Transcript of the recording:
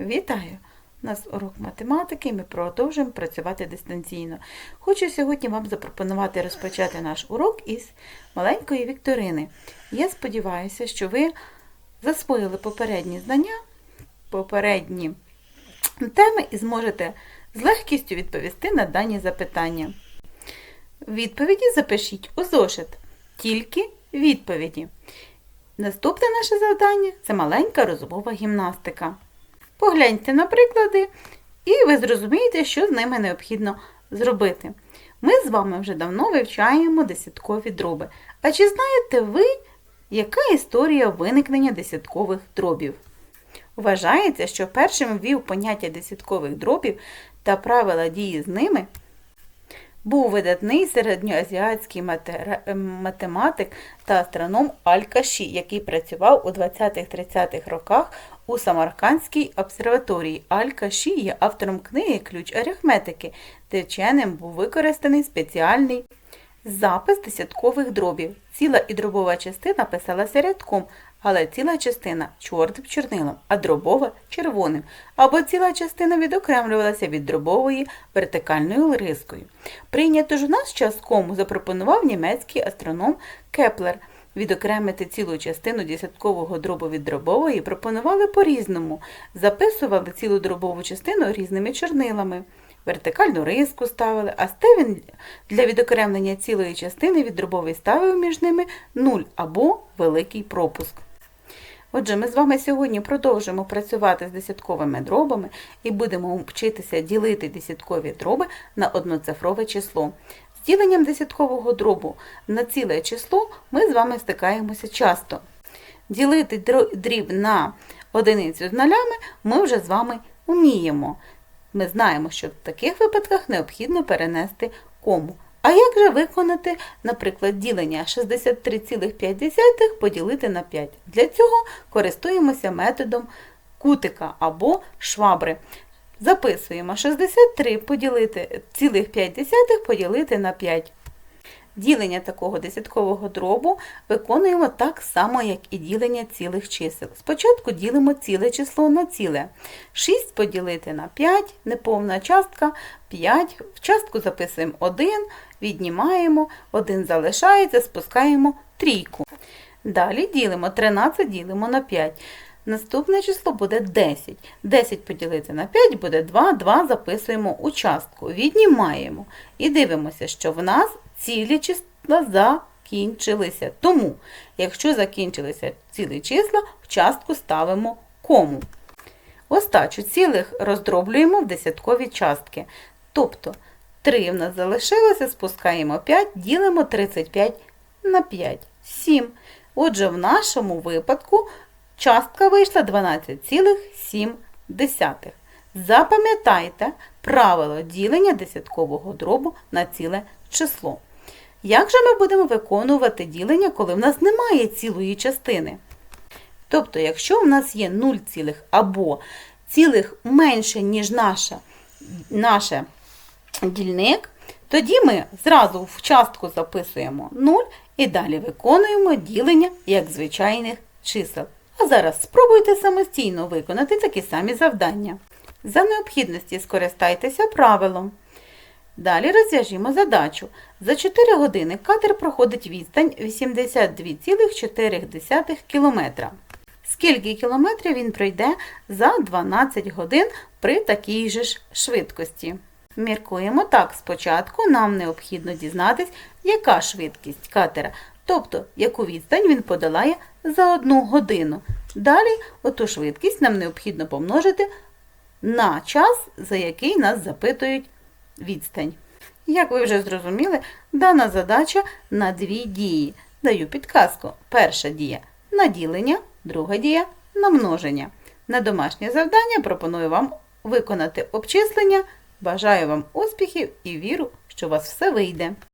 Вітаю! У нас урок математики, ми продовжуємо працювати дистанційно. Хочу сьогодні вам запропонувати розпочати наш урок із маленької вікторини. Я сподіваюся, що ви засвоїли попередні знання, попередні теми і зможете з легкістю відповісти на дані запитання. Відповіді запишіть у зошит. Тільки відповіді. Наступне наше завдання це маленька розумова гімнастика. Погляньте на приклади, і ви зрозумієте, що з ними необхідно зробити. Ми з вами вже давно вивчаємо десяткові дроби. А чи знаєте ви, яка історія виникнення десяткових дробів? Вважається, що першим ввів поняття десяткових дробів та правила дії з ними був видатний середньоазіатський ем, математик та астроном Аль-Каші, який працював у 20-30-х роках у Самаркандській обсерваторії. Аль-Каші є автором книги Ключ арифметики, де вченим був використаний спеціальний запис десяткових дробів. Ціла і дробова частина писалася рядком, але ціла частина чорним чорнилом, а дробова червоним, або ціла частина відокремлювалася від дробової вертикальною рискою. Прийнято ж у нас частком запропонував німецький астроном Кеплер. Відокремити цілу частину десяткового дробу від дробової пропонували по-різному. Записували цілу дробову частину різними чорнилами. Вертикальну риску ставили, а стевін для відокремлення цілої частини від дробової ставив між ними нуль або великий пропуск. Отже, ми з вами сьогодні продовжимо працювати з десятковими дробами і будемо вчитися ділити десяткові дроби на одноцифрове число. З діленням десяткового дробу на ціле число ми з вами стикаємося часто. Ділити дріб на одиницю з нулями ми вже з вами вміємо. Ми знаємо, що в таких випадках необхідно перенести кому. А як же виконати, наприклад, ділення 63,5 поділити на 5? Для цього користуємося методом кутика або швабри. Записуємо 63 поділити, цілих 5 десятих поділити на 5. Ділення такого десяткового дробу виконуємо так само, як і ділення цілих чисел. Спочатку ділимо ціле число на ціле. 6 поділити на 5, неповна частка, 5, в частку записуємо 1, віднімаємо, 1 залишається, спускаємо трійку. Далі ділимо 13 ділимо на 5. Наступне число буде 10. 10 поділити на 5 буде 2, 2 записуємо у частку, віднімаємо і дивимося, що в нас цілі числа закінчилися. Тому, якщо закінчилися цілі числа, в частку ставимо кому. Остачу цілих роздроблюємо в десяткові частки. Тобто 3 в нас залишилося, спускаємо 5, ділимо 35 на 5. 7. Отже, в нашому випадку частка вийшла 12,7. Запам'ятайте правило ділення десяткового дробу на ціле число. Як же ми будемо виконувати ділення, коли в нас немає цілої частини? Тобто, якщо в нас є 0 цілих або цілих менше, ніж наша, наше дільник, тоді ми зразу в частку записуємо 0 і далі виконуємо ділення як звичайних чисел. А зараз спробуйте самостійно виконати такі самі завдання. За необхідності скористайтеся правилом. Далі розв'яжімо задачу. За 4 години катер проходить відстань 82,4 км. Скільки кілометрів він пройде за 12 годин при такій же ж швидкості? Міркуємо так. Спочатку нам необхідно дізнатись, яка швидкість катера, тобто яку відстань він подолає за одну годину. Далі оту швидкість нам необхідно помножити на час, за який нас запитують відстань. Як ви вже зрозуміли, дана задача на дві дії. Даю підказку. Перша дія на ділення, друга дія на множення. На домашнє завдання пропоную вам виконати обчислення. Бажаю вам успіхів і віру, що у вас все вийде.